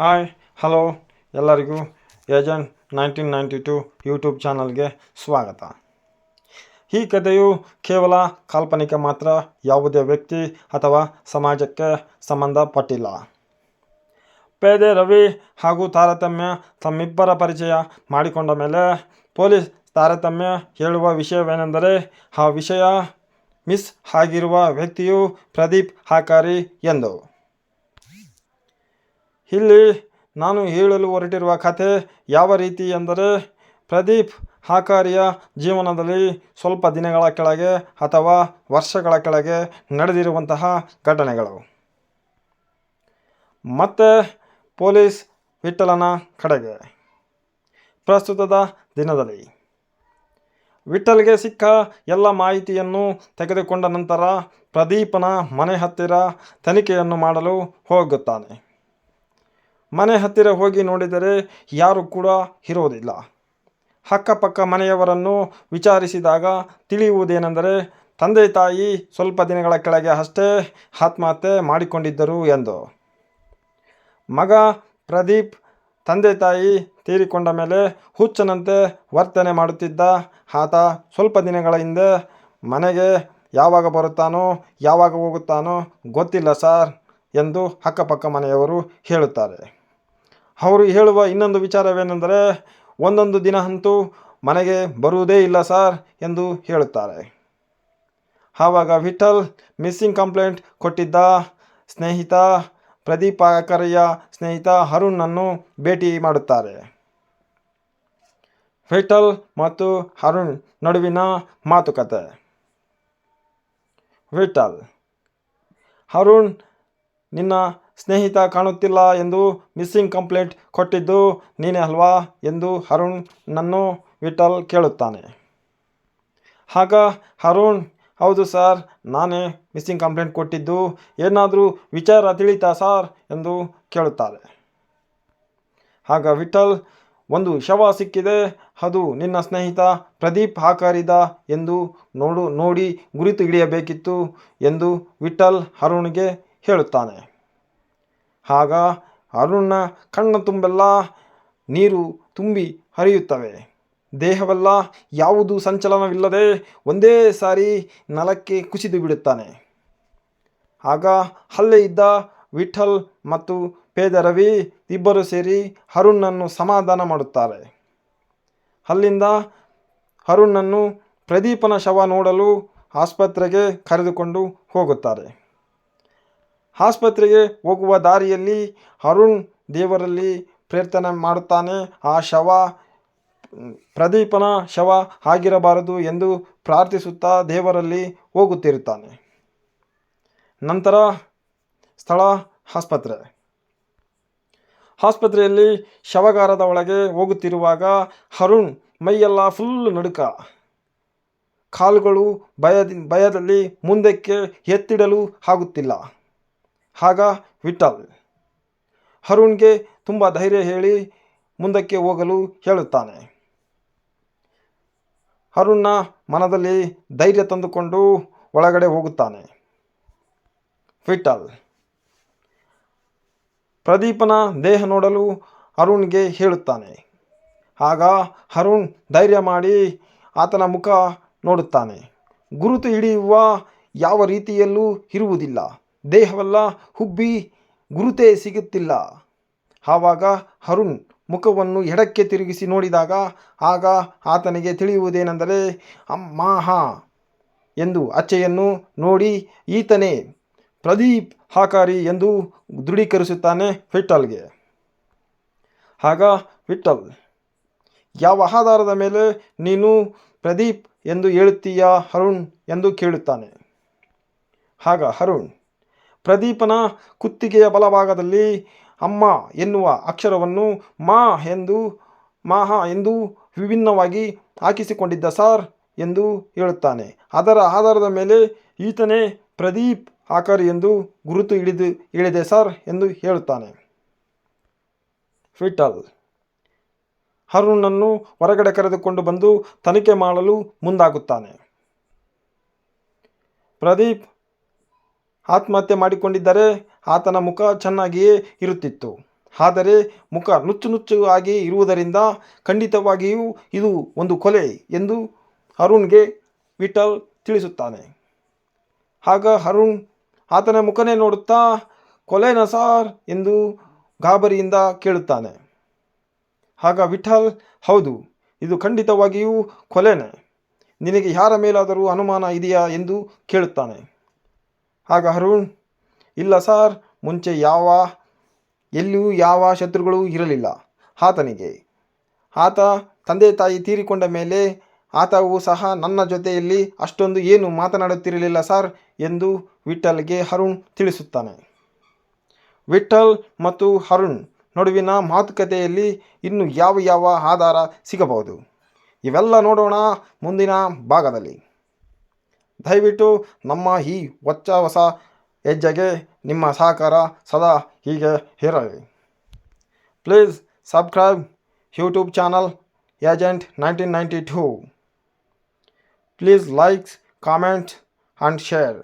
Hi hello ಎಲ್ಲರಿಗೂ agent nineteen ninety two YouTube ಚಾನಲ್ಗೆ ಸ್ವಾಗತ. ಈ ಕಥೆಯು ಕೇವಲ ಕಾಲ್ಪನಿಕ ಮಾತ್ರ, ಯಾವುದೇ ವ್ಯಕ್ತಿ ಅಥವಾ ಸಮಾಜಕ್ಕೆ ಸಂಬಂಧಪಟ್ಟಿಲ್ಲ. ಪೇದೆ ರವಿ ಹಾಗೂ ತಾರತಮ್ಯ ತಮ್ಮಿಬ್ಬರ ಪರಿಚಯ ಮಾಡಿಕೊಂಡ ಮೇಲೆ ಪೊಲೀಸ್ ತಾರತಮ್ಯ ಹೇಳುವ ವಿಷಯವೇನೆಂದರೆ, ಆ ವಿಷಯ ಮಿಸ್ ಆಗಿರುವ ವ್ಯಕ್ತಿಯು ಪ್ರದೀಪ್ ಹಾಕಾರಿ ಎಂದು. ಇಲ್ಲಿ ನಾನು ಹೇಳಲು ಹೊರಟಿರುವ ಕಥೆ ಯಾವ ರೀತಿ ಎಂದರೆ ಪ್ರದೀಪ್ ಹಾಕಾರಿಯ ಜೀವನದಲ್ಲಿ ಸ್ವಲ್ಪ ದಿನಗಳ ಕೆಳಗೆ ಅಥವಾ ವರ್ಷಗಳ ಕೆಳಗೆ ನಡೆದಿರುವಂತಹ ಘಟನೆಗಳು. ಮತ್ತೆ ಪೊಲೀಸ್ ವಿಠಲನ ಕಡೆಗೆ. ಪ್ರಸ್ತುತದ ದಿನದಲ್ಲಿ. ವಿಠಲ್ಗೆ ಸಿಕ್ಕ ಎಲ್ಲ ಮಾಹಿತಿಯನ್ನು ತೆಗೆದುಕೊಂಡ ನಂತರ ಪ್ರದೀಪನ ಮನೆ ಹತ್ತಿರ ತನಿಖೆಯನ್ನು ಮಾಡಲು ಹೋಗುತ್ತಾನೆ. ಮನೆ ಹತ್ತಿರ ಹೋಗಿ ನೋಡಿದರೆ ಯಾರು ಕೂಡ ಇರೋದಿಲ್ಲ. ಅಕ್ಕಪಕ್ಕ ಮನೆಯವರನ್ನು ವಿಚಾರಿಸಿದಾಗ ತಿಳಿಯುವುದೇನೆಂದರೆ, ತಂದೆ ತಾಯಿ ಸ್ವಲ್ಪ ದಿನಗಳ ಕೆಳಗೆ ಅಷ್ಟೇ ಆತ್ಮಹತ್ಯೆ ಮಾಡಿಕೊಂಡಿದ್ದರು ಎಂದು. ಮಗ ಪ್ರದೀಪ್ ತಂದೆ ತಾಯಿ ತೀರಿಕೊಂಡ ಮೇಲೆ ಹುಚ್ಚನಂತೆ ವರ್ತನೆ ಮಾಡುತ್ತಿದ್ದ ಆತ ಸ್ವಲ್ಪ ದಿನಗಳ ಹಿಂದೆ ಮನೆಗೆ ಯಾವಾಗ ಬರುತ್ತಾನೋ, ಯಾವಾಗ ಹೋಗುತ್ತಾನೋ ಗೊತ್ತಿಲ್ಲ ಸರ್ ಎಂದು ಅಕ್ಕಪಕ್ಕ ಮನೆಯವರು ಹೇಳುತ್ತಾರೆ. ಅವರು ಹೇಳುವ ಇನ್ನೊಂದು ವಿಚಾರವೇನೆಂದರೆ, ಒಂದೊಂದು ದಿನ ಅಂತೂ ಮನೆಗೆ ಬರುವುದೇ ಇಲ್ಲ ಸರ್ ಎಂದು ಹೇಳುತ್ತಾರೆ. ಆವಾಗ ವಿಠಲ್ ಮಿಸ್ಸಿಂಗ್ ಕಂಪ್ಲೇಂಟ್ ಕೊಟ್ಟಿದ್ದ ಸ್ನೇಹಿತ ಪ್ರದೀಪ್ ಆಕರೆಯ ಸ್ನೇಹಿತ ಅರುಣನ್ನು ಭೇಟಿ ಮಾಡುತ್ತಾರೆ. ವಿಠಲ್ ಮತ್ತು ಅರುಣ್ ನಡುವಿನ ಮಾತುಕತೆ. ವಿಠಲ್ ಅರುಣ್ ನಿನ್ನ ಸ್ನೇಹಿತ ಕಾಣುತ್ತಿಲ್ಲ ಎಂದು ಮಿಸ್ಸಿಂಗ್ ಕಂಪ್ಲೇಂಟ್ ಕೊಟ್ಟಿದ್ದು ನೀನೇ ಅಲ್ವಾ ಎಂದು ಅರುಣ್ ನನ್ನು ವಿಠಲ್ ಕೇಳುತ್ತಾನೆ. ಆಗ ಅರುಣ್, ಹೌದು ಸರ್, ನಾನೇ ಮಿಸ್ಸಿಂಗ್ ಕಂಪ್ಲೇಂಟ್ ಕೊಟ್ಟಿದ್ದು, ಏನಾದರೂ ವಿಚಾರ ತಿಳಿತಾ ಸರ್ ಎಂದು ಕೇಳುತ್ತಾರೆ. ಆಗ ವಿಠಲ್ ಒಂದು ಶವ ಸಿಕ್ಕಿದೆ, ಅದು ನಿನ್ನ ಸ್ನೇಹಿತ ಪ್ರದೀಪ್ ಹಾಕಾರಿದ ಎಂದು ನೋಡು, ನೋಡಿ ಗುರುತು ಹಿಡಿಯಬೇಕಿತ್ತು ಎಂದು ವಿಠಲ್ ಅರುಣ್ಗೆ ಹೇಳುತ್ತಾನೆ. ಆಗ ಅರುಣ್ನ ಕಣ್ಣ ತುಂಬೆಲ್ಲ ನೀರು ತುಂಬಿ ಹರಿಯುತ್ತವೆ. ದೇಹವೆಲ್ಲ ಯಾವುದು ಸಂಚಲನವಿಲ್ಲದೆ ಒಂದೇ ಸಾರಿ ನೆಲಕ್ಕೆ ಕುಸಿದು ಬಿಡುತ್ತಾನೆ. ಆಗ ಅಲ್ಲೇ ಇದ್ದ ವಿಠಲ್ ಮತ್ತು ಪೇದ ರವಿ ಇಬ್ಬರು ಸೇರಿ ಅರುಣ್ಣನ್ನು ಸಮಾಧಾನ ಮಾಡುತ್ತಾರೆ. ಅಲ್ಲಿಂದ ಅರುಣ್ಣನ್ನು ಪ್ರದೀಪನ ಶವ ನೋಡಲು ಆಸ್ಪತ್ರೆಗೆ ಕರೆದುಕೊಂಡು ಹೋಗುತ್ತಾರೆ. ಆಸ್ಪತ್ರೆಗೆ ಹೋಗುವ ದಾರಿಯಲ್ಲಿ ಅರುಣ್ ದೇವರಲ್ಲಿ ಪ್ರಾರ್ಥನೆ ಮಾಡುತ್ತಾನೆ. ಆ ಶವ, ಪ್ರದೀಪನ ಶವ ಆಗಿರಬಾರದು ಎಂದು ಪ್ರಾರ್ಥಿಸುತ್ತಾ ದೇವರಲ್ಲಿ ಹೋಗುತ್ತಿರುತ್ತಾನೆ. ನಂತರ ಸ್ಥಳ, ಆಸ್ಪತ್ರೆ. ಆಸ್ಪತ್ರೆಯಲ್ಲಿ ಶವಗಾರದ ಒಳಗೆ ಹೋಗುತ್ತಿರುವಾಗ ಅರುಣ್ ಮೈಯೆಲ್ಲ ಫುಲ್ ನಡುಕ. ಕಾಲುಗಳು ಭಯದಿ, ಭಯದಲ್ಲಿ ಮುಂದಕ್ಕೆ ಎತ್ತಿಡಲು ಆಗುತ್ತಿಲ್ಲ. ಆಗ ವಿಠಲ್ ಅರುಣ್ಗೆ ತುಂಬ ಧೈರ್ಯ ಹೇಳಿ ಮುಂದಕ್ಕೆ ಹೋಗಲು ಹೇಳುತ್ತಾನೆ. ಅರುಣ್ನ ಮನದಲ್ಲಿ ಧೈರ್ಯ ತಂದುಕೊಂಡು ಒಳಗಡೆ ಹೋಗುತ್ತಾನೆ. ವಿಠಲ್ ಪ್ರದೀಪನ ದೇಹ ನೋಡಲು ಅರುಣ್ಗೆ ಹೇಳುತ್ತಾನೆ. ಆಗ ಅರುಣ್ ಧೈರ್ಯ ಮಾಡಿ ಆತನ ಮುಖ ನೋಡುತ್ತಾನೆ. ಗುರುತು ಹಿಡಿಯುವ ಯಾವ ರೀತಿಯಲ್ಲೂ ಇರುವುದಿಲ್ಲ. ದೇಹವೆಲ್ಲ ಹುಬ್ಬಿ ಗುರುತೇ ಸಿಗುತ್ತಿಲ್ಲ. ಆವಾಗ ಅರುಣ್ ಮುಖವನ್ನು ಎಡಕ್ಕೆ ತಿರುಗಿಸಿ ನೋಡಿದಾಗ, ಆಗ ಆತನಿಗೆ ತಿಳಿಯುವುದೇನೆಂದರೆ ಅಮ್ಮ ಹಾ ಎಂದು ಅಚ್ಚೆಯನ್ನು ನೋಡಿ ಈತನೇ ಪ್ರದೀಪ್ ಹಾಕಾರಿ ಎಂದು ದೃಢೀಕರಿಸುತ್ತಾನೆ ವಿಠಲ್ಗೆ ಆಗ ವಿಠಲ್ ಯಾವ ಆಧಾರದ ಮೇಲೆ ನೀನು ಪ್ರದೀಪ್ ಎಂದು ಹೇಳುತ್ತೀಯಾ ಅರುಣ್ ಎಂದು ಕೇಳುತ್ತಾನೆ. ಆಗ ಅರುಣ್ ಪ್ರದೀಪನ ಕುತ್ತಿಗೆಯ ಬಲಭಾಗದಲ್ಲಿ ಅಮ್ಮ ಎನ್ನುವ ಅಕ್ಷರವನ್ನು ಮಾ ಎಂದು, ಮಾಹ ಎಂದು ವಿಭಿನ್ನವಾಗಿ ಹಾಕಿಸಿಕೊಂಡಿದ್ದ ಸಾರ್ ಎಂದು ಹೇಳುತ್ತಾನೆ. ಅದರ ಆಧಾರದ ಮೇಲೆ ಈತನೇ ಪ್ರದೀಪ್ ಆಕರ್ ಎಂದು ಗುರುತು ಹಿಡಿದು ಹೇಳಿದೆ ಸರ್ ಎಂದು ಹೇಳುತ್ತಾನೆ. ಫಿಟಲ್. ಅರುಣನ್ನು ಹೊರಗಡೆ ಕರೆದುಕೊಂಡು ಬಂದು ತನಿಖೆ ಮಾಡಲು ಮುಂದಾಗುತ್ತಾನೆ. ಪ್ರದೀಪ್ ಆತ್ಮಹತ್ಯೆ ಮಾಡಿಕೊಂಡಿದ್ದರೆ ಆತನ ಮುಖ ಚೆನ್ನಾಗಿಯೇ ಇರುತ್ತಿತ್ತು. ಆದರೆ ಮುಖ ನುಚ್ಚು ನುಚ್ಚು ಆಗಿ ಇರುವುದರಿಂದ ಖಂಡಿತವಾಗಿಯೂ ಇದು ಒಂದು ಕೊಲೆ ಎಂದು ಅರುಣ್ಗೆ ವಿಠಲ್ ತಿಳಿಸುತ್ತಾನೆ. ಆಗ ಅರುಣ್, ಆತನ ಮುಖನೇ ನೋಡುತ್ತಾ? ಕೊಲೆನಾ ಸಾರ್? ಎಂದು ಗಾಬರಿಯಿಂದ ಕೇಳುತ್ತಾನೆ. ಆಗ ವಿಠಲ್, ಹೌದು, ಇದು ಖಂಡಿತವಾಗಿಯೂ ಕೊಲೆನೇ. ನಿನಗೆ ಯಾರ ಮೇಲಾದರೂ ಅನುಮಾನ ಇದೆಯಾ? ಎಂದು ಕೇಳುತ್ತಾನೆ. ಆಗ ಅರುಣ್ ಇಲ್ಲ ಸಾರ್, ಮುಂಚೆ ಯಾವ, ಎಲ್ಲಿಯೂ ಯಾವ ಶತ್ರುಗಳು ಇರಲಿಲ್ಲ. ಆತನಿಗೆ, ಆತ ತಂದೆ ತಾಯಿ ತೀರಿಕೊಂಡ ಮೇಲೆ ಆತವು ಸಹ ನನ್ನ ಜೊತೆಯಲ್ಲಿ ಅಷ್ಟೊಂದು ಏನು ಮಾತನಾಡುತ್ತಿರಲಿಲ್ಲ ಸರ್ ಎಂದು ವಿಠಲ್ಗೆ ಅರುಣ್ ತಿಳಿಸುತ್ತಾನೆ. ವಿಠಲ್ ಮತ್ತು ಅರುಣ್ ನಡುವಿನ ಮಾತುಕತೆಯಲ್ಲಿ ಇನ್ನು ಯಾವ ಯಾವ ಆಧಾರ ಸಿಗಬಹುದು? ಇವೆಲ್ಲ ನೋಡೋಣ ಮುಂದಿನ ಭಾಗದಲ್ಲಿ. ದಯವಿಟ್ಟು ನಮ್ಮ ಈ ಹೊಚ್ಚ ಹೊಸ ಹೆಜ್ಜೆಗೆ ನಿಮ್ಮ ಸಹಕಾರ ಸದಾ ಹೀಗೆ ಇರಲಿ. Please subscribe YouTube channel agent nineteen ninety two. Please likes comment and share.